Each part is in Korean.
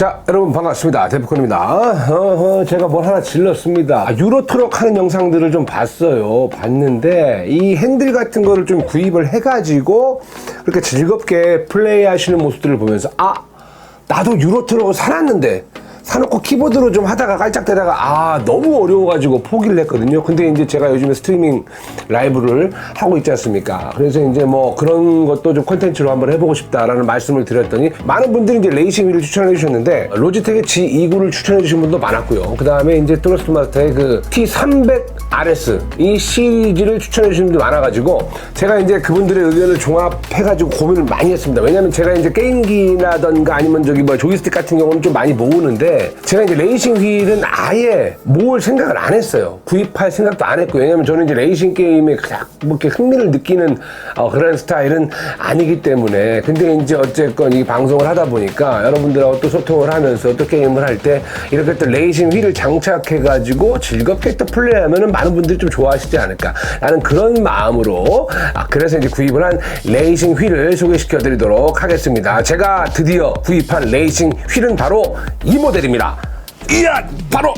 자, 여러분 반갑습니다. 데프콘입니다. 어허, 제가 뭘 하나 질렀습니다. 아, 유로트럭 하는 영상들을 좀 봤어요. 봤는데 이 핸들 같은 거를 좀 구입을 해가지고 그렇게 즐겁게 플레이하시는 모습들을 보면서 아 나도 유로트럭을 사놨는데 사놓고 키보드로 좀 하다가 깔짝대다가 아 너무 어려워가지고 포기를 했거든요. 근데 이제 제가 요즘에 스트리밍 라이브를 하고 있지 않습니까? 그래서 이제 뭐 그런 것도 좀 콘텐츠로 한번 해보고 싶다라는 말씀을 드렸더니 많은 분들이 이제 레이싱 휠을 추천해 주셨는데 로지텍의 G29를 추천해 주신 분도 많았고요. 그 다음에 이제 토너스 마스터의 그 T300 RS 이 시리즈를 추천해 주신 분도 많아가지고 제가 이제 그분들의 의견을 종합해가지고 고민을 많이 했습니다. 왜냐면 제가 이제 게임기나던가 아니면 저기 뭐 조이스틱 같은 경우는 좀 많이 모으는데 제가 이제 레이싱 휠은 아예 모을 생각을 안 했어요. 구입할 생각도 안 했고 왜냐면 저는 이제 레이싱 게임에 그냥 뭐 이렇게 흥미를 느끼는 어, 그런 스타일은 아니기 때문에 근데 이제 어쨌건 이 방송을 하다 보니까 여러분들하고 또 소통을 하면서 또 게임을 할 때 이렇게 또 레이싱 휠을 장착해 가지고 즐겁게 또 플레이하면은 많은 분들이 좀 좋아하시지 않을까 라는 그런 마음으로 아, 그래서 이제 구입을 한 레이싱 휠을 소개시켜 드리도록 하겠습니다. 제가 드디어 구입한 레이싱 휠은 바로 이 모델 입니다. 이야 바로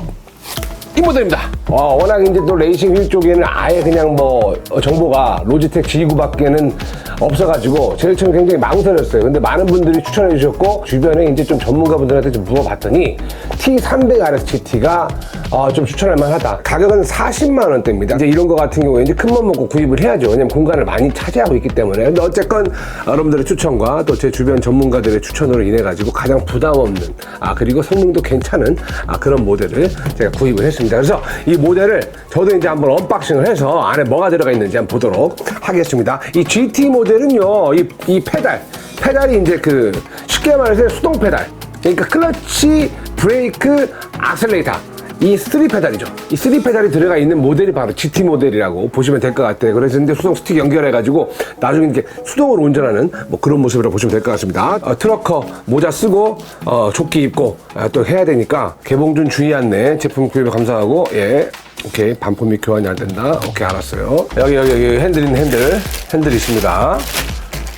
이 모델입니다. 어, 워낙 이제 또 레이싱 휠 쪽에는 아예 그냥 뭐 어, 정보가 로지텍 G9밖에는 없어가지고 제일 처음 굉장히 망설였어요. 근데 많은 분들이 추천해 주셨고 주변에 이제 좀 전문가분들한테 좀 물어봤더니 T300 RSGT가 어, 좀 추천할 만하다. 가격은 40만 원대입니다. 이제 이런 거 같은 경우에 이제 큰맘 먹고 구입을 해야죠. 왜냐면 공간을 많이 차지하고 있기 때문에. 근데 어쨌건 여러분들의 추천과 또 제 주변 전문가들의 추천으로 인해 가지고 가장 부담 없는 아 그리고 성능도 괜찮은 아 그런 모델을 제가 구입을 했습니다. 그래서 이 모델을 저도 이제 한번 언박싱을 해서 안에 뭐가 들어가 있는지 한번 보도록 하겠습니다. 이 GT 모델은요, 이, 이 페달, 페달이 이제 그 쉽게 말해서 수동 페달. 그러니까 클러치, 브레이크, 악셀레이터. 이 3 페달이죠. 이 3 페달이 들어가 있는 모델이 바로 GT 모델이라고 보시면 될 것 같아요. 그래서 이제 수동 스틱 연결해가지고 나중에 이렇게 수동으로 운전하는 뭐 그런 모습이라고 보시면 될 것 같습니다. 어, 트럭커 모자 쓰고 어, 조끼 입고 아, 또 해야 되니까 개봉준 주의 안내 제품 구입에 감사하고 예. 오케이 반품이 교환이 안 된다. 오케이 알았어요. 여기 여기 여기 핸들 있는 핸들 핸들 있습니다.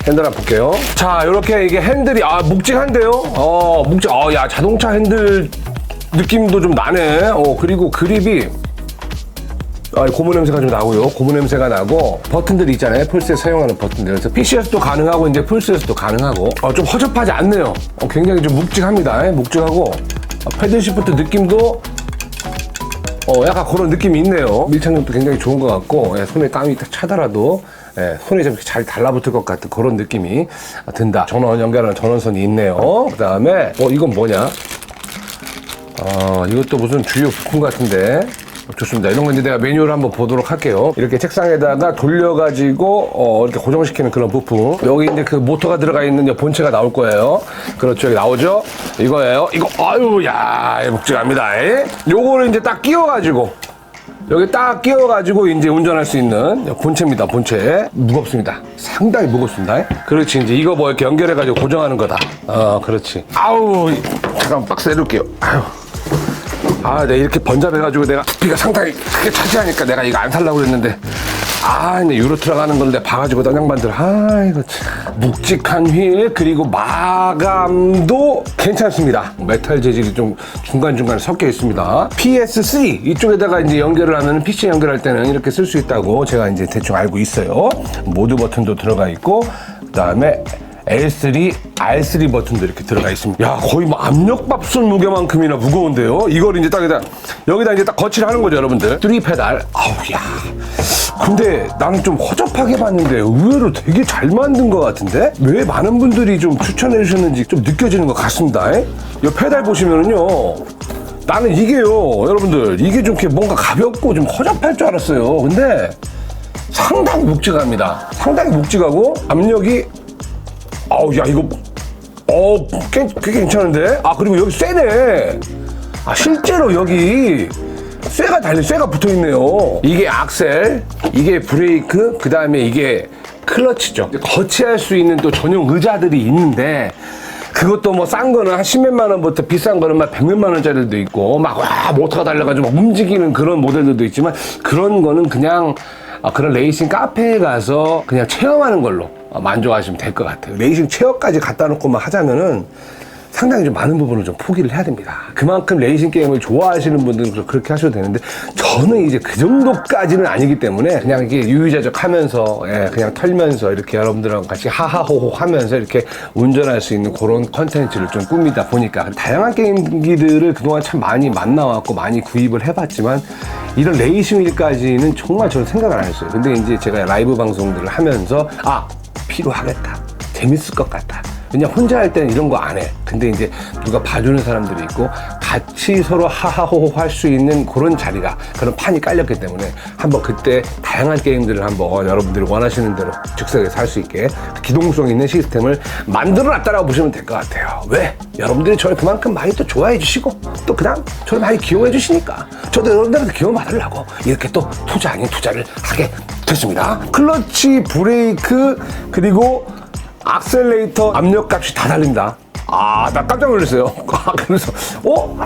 핸들 한번 볼게요. 자, 이렇게 이게 핸들이 아 묵직한데요. 어 묵직. 어야 자동차 핸들 느낌도 좀 나네. 어, 그리고 그립이 아, 고무 냄새가 좀 나고요. 고무 냄새가 나고 버튼들 있잖아요. 폴스에 사용하는 버튼들. 그래서 PC에서도 가능하고 이제 폴스에서도 가능하고 어, 좀 허접하지 않네요. 어, 굉장히 좀 묵직합니다. 예, 묵직하고 어, 패들 시프트 느낌도 어, 약간 그런 느낌이 있네요. 밀착력도 굉장히 좋은 것 같고 예, 손에 땀이 딱 차더라도 예, 손에 좀 잘 달라붙을 것 같은 그런 느낌이 든다. 전원 연결하는 전원선이 있네요. 그 다음에 어 이건 뭐냐? 어, 이것도 무슨 주요 부품 같은데. 좋습니다. 이런 건 이제 내가 매뉴얼 한번 보도록 할게요. 이렇게 책상에다가 돌려가지고, 어, 이렇게 고정시키는 그런 부품. 여기 이제 그 모터가 들어가 있는 이 본체가 나올 거예요. 그렇죠. 여기 나오죠? 이거예요. 이거, 아유, 야, 묵직합니다. 에? 요거를 이제 딱 끼워가지고, 여기 딱 끼워가지고 이제 운전할 수 있는 본체입니다. 본체 무겁습니다. 상당히 무겁습니다. 그렇지 이제 이거 뭐 이렇게 연결해가지고 고정하는 거다. 어 그렇지. 아우 잠깐 박스 내릴게요. 아유. 아, 내가 이렇게 번잡해가지고 내가 두피가 상당히 크게 차지하니까 내가 이거 안 살라고 그랬는데. 아, 이제 유로 들어가는 건데 봐가지고 떠냥반들. 아, 이거 참. 묵직한 휠, 그리고 마감도 괜찮습니다. 메탈 재질이 좀 중간중간 섞여 있습니다. PS3, 이쪽에다가 이제 연결을 하면 PC 연결할 때는 이렇게 쓸 수 있다고 제가 이제 대충 알고 있어요. 모드 버튼도 들어가 있고, 그 다음에 L3, R3 버튼도 이렇게 들어가 있습니다. 야, 거의 뭐 압력밥솥 무게만큼이나 무거운데요? 이걸 이제 딱 여기다, 여기다 이제 딱 거치를 하는 거죠, 여러분들. 3 페달. 아우, 야. 근데 나는 좀 허접하게 봤는데 의외로 되게 잘 만든 것 같은데? 왜 많은 분들이 좀 추천해 주셨는지 좀 느껴지는 것 같습니다. 이 페달 보시면은요. 나는 이게요, 여러분들. 이게 좀 이렇게 뭔가 가볍고 좀 허접할 줄 알았어요. 근데 상당히 묵직합니다. 상당히 묵직하고 압력이 아우 야 이거 어 꽤, 꽤 괜찮은데? 아 그리고 여기 쇠네. 아 실제로 여기 쇠가 달려 쇠가 붙어 있네요. 이게 악셀 이게 브레이크 그 다음에 이게 클러치죠. 거치할 수 있는 또 전용 의자들이 있는데 그것도 뭐 싼 거는 한 십몇만 원부터 비싼 거는 막 백몇만 원짜리도 있고 막 와 모터가 달려가지고 막 움직이는 그런 모델들도 있지만 그런 거는 그냥 아, 그런 레이싱 카페에 가서 그냥 체험하는 걸로. 어, 만족하시면 될 것 같아요. 레이싱 체어까지 갖다 놓고만 하자면은 상당히 좀 많은 부분을 좀 포기를 해야 됩니다. 그만큼 레이싱 게임을 좋아하시는 분들은 그렇게 하셔도 되는데 저는 이제 그 정도까지는 아니기 때문에 그냥 이게 유유자적 하면서 예, 그냥 털면서 이렇게 여러분들하고 같이 하하호호 하면서 이렇게 운전할 수 있는 그런 컨텐츠를 좀 꾸미다 보니까 다양한 게임기들을 그동안 참 많이 만나왔고 많이 구입을 해봤지만 이런 레이싱 일까지는 정말 저는 생각을 안 했어요. 근데 이제 제가 라이브 방송들을 하면서 아 필요하겠다. 재밌을 것 같다. 그냥 혼자 할 때는 이런 거 안 해. 근데 이제 누가 봐주는 사람들이 있고 같이 서로 하하호호 할 수 있는 그런 자리가 그런 판이 깔렸기 때문에 한번 그때 다양한 게임들을 한번 여러분들이 원하시는 대로 즉석에서 할 수 있게 기동성 있는 시스템을 만들어 놨다라고 보시면 될 것 같아요. 왜? 여러분들이 저를 그만큼 많이 또 좋아해 주시고 또 그다음 저를 많이 기용해 주시니까 저도 여러분들한테 기용 받으려고 이렇게 또 투자 아닌 투자를 하게 됐습니다. 클러치, 브레이크 그리고 악셀레이터 압력 값이 다 다릅니다. 아, 나 깜짝 놀랐어요. 아, 그래서, 어?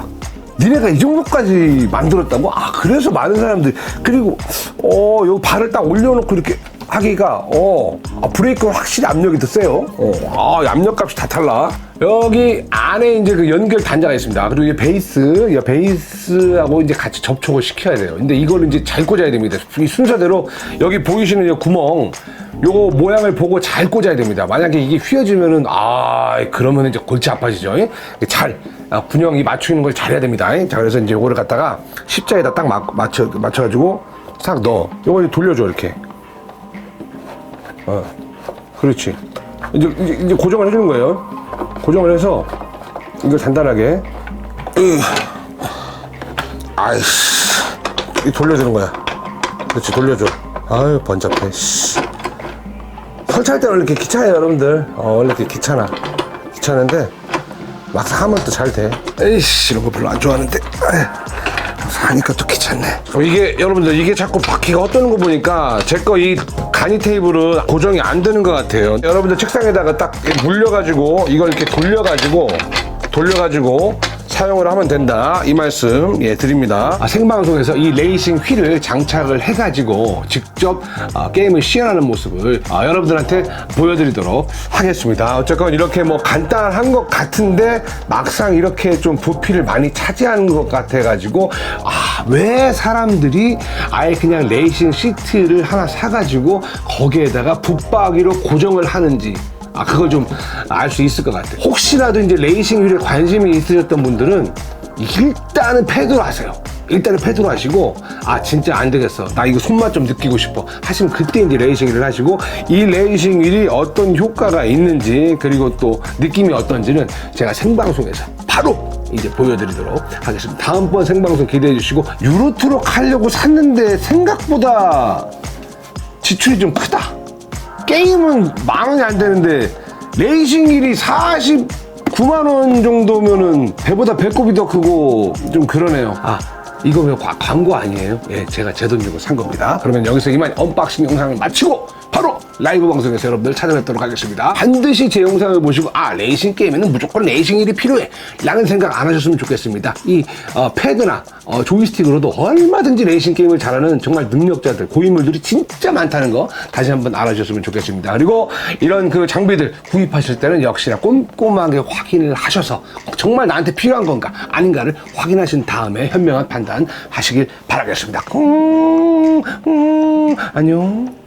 니네가 이 정도까지 만들었다고? 아, 그래서 많은 사람들이, 그리고, 어, 요 발을 딱 올려놓고 이렇게 하기가, 어, 아, 브레이크는 확실히 압력이 더 세요. 어, 아, 압력 값이 다 달라. 여기 안에 이제 그 연결 단자가 있습니다. 그리고 이 베이스, 이 베이스하고 이제 같이 접촉을 시켜야 돼요. 근데 이걸 이제 잘 꽂아야 됩니다. 이 순서대로 여기 보이시는 이 구멍, 요거 모양을 보고 잘 꽂아야 됩니다. 만약에 이게 휘어지면은 아 그러면 이제 골치 아파지죠. 예? 잘 아, 균형이 맞추는 걸 잘해야 됩니다. 예? 자 그래서 이제 요거를 갖다가 십자에다 딱 마- 맞춰 맞춰가지고 싹 넣어. 요거 이제 돌려줘 이렇게. 어, 그렇지. 이제 이제, 이제 고정을 해주는 거예요. 고정을 해서 이거 단단하게. 으. 아이씨, 이 돌려주는 거야. 그렇지 돌려줘. 아유 번잡해. 씨. 설치할 때는 원래 이렇게 귀찮아요, 여러분들. 어, 원래 이렇게 귀찮아. 귀찮은데, 막상 하면 또 잘 돼. 에이씨, 이런 거 별로 안 좋아하는데. 하니까 또 귀찮네. 어, 이게, 여러분들, 이게 자꾸 바퀴가 헛도는 거 보니까, 제 거 이 간이 테이블은 고정이 안 되는 것 같아요. 여러분들 책상에다가 딱 물려가지고, 이걸 이렇게 돌려가지고, 돌려가지고, 사용을 하면 된다. 이 말씀 예 드립니다. 아, 생방송에서 이 레이싱 휠을 장착을 해가지고 직접 아, 게임을 시연하는 모습을 아, 여러분들한테 보여드리도록 하겠습니다. 어쨌건 이렇게 뭐 간단한 것 같은데 막상 이렇게 좀 부피를 많이 차지하는 것 같아 가지고 아, 왜 사람들이 아예 그냥 레이싱 시트를 하나 사가지고 거기에다가 붙박이로 고정을 하는지 아, 그걸 좀 알 수 있을 것 같아요. 혹시라도 이제 레이싱 휠에 관심이 있으셨던 분들은 일단은 패드로 하세요. 일단은 패드로 하시고, 아, 진짜 안 되겠어. 나 이거 손맛 좀 느끼고 싶어. 하시면 그때 이제 레이싱 휠을 하시고, 이 레이싱 휠이 어떤 효과가 있는지, 그리고 또 느낌이 어떤지는 제가 생방송에서 바로 이제 보여드리도록 하겠습니다. 다음번 생방송 기대해 주시고, 유로트럭 하려고 샀는데 생각보다 지출이 좀 크다. 게임은 만 원이 안 되는데 레이싱일이 49만 원 정도면은 배보다 배꼽이 더 크고 좀 그러네요. 아 이거 왜 과- 광고 아니에요? 예, 제가 제 돈 주고 산 겁니다. 그러면 여기서 이만 언박싱 영상을 마치고 라이브 방송에서 여러분들 찾아뵙도록 하겠습니다. 반드시 제 영상을 보시고 아 레이싱 게임에는 무조건 레이싱 일이 필요해 라는 생각 안 하셨으면 좋겠습니다. 이 어, 패드나 어, 조이스틱으로도 얼마든지 레이싱 게임을 잘하는 정말 능력자들 고인물들이 진짜 많다는 거 다시 한번 알아주셨으면 좋겠습니다. 그리고 이런 그 장비들 구입하실 때는 역시나 꼼꼼하게 확인을 하셔서 정말 나한테 필요한 건가 아닌가를 확인하신 다음에 현명한 판단 하시길 바라겠습니다. 음, 음, 안녕.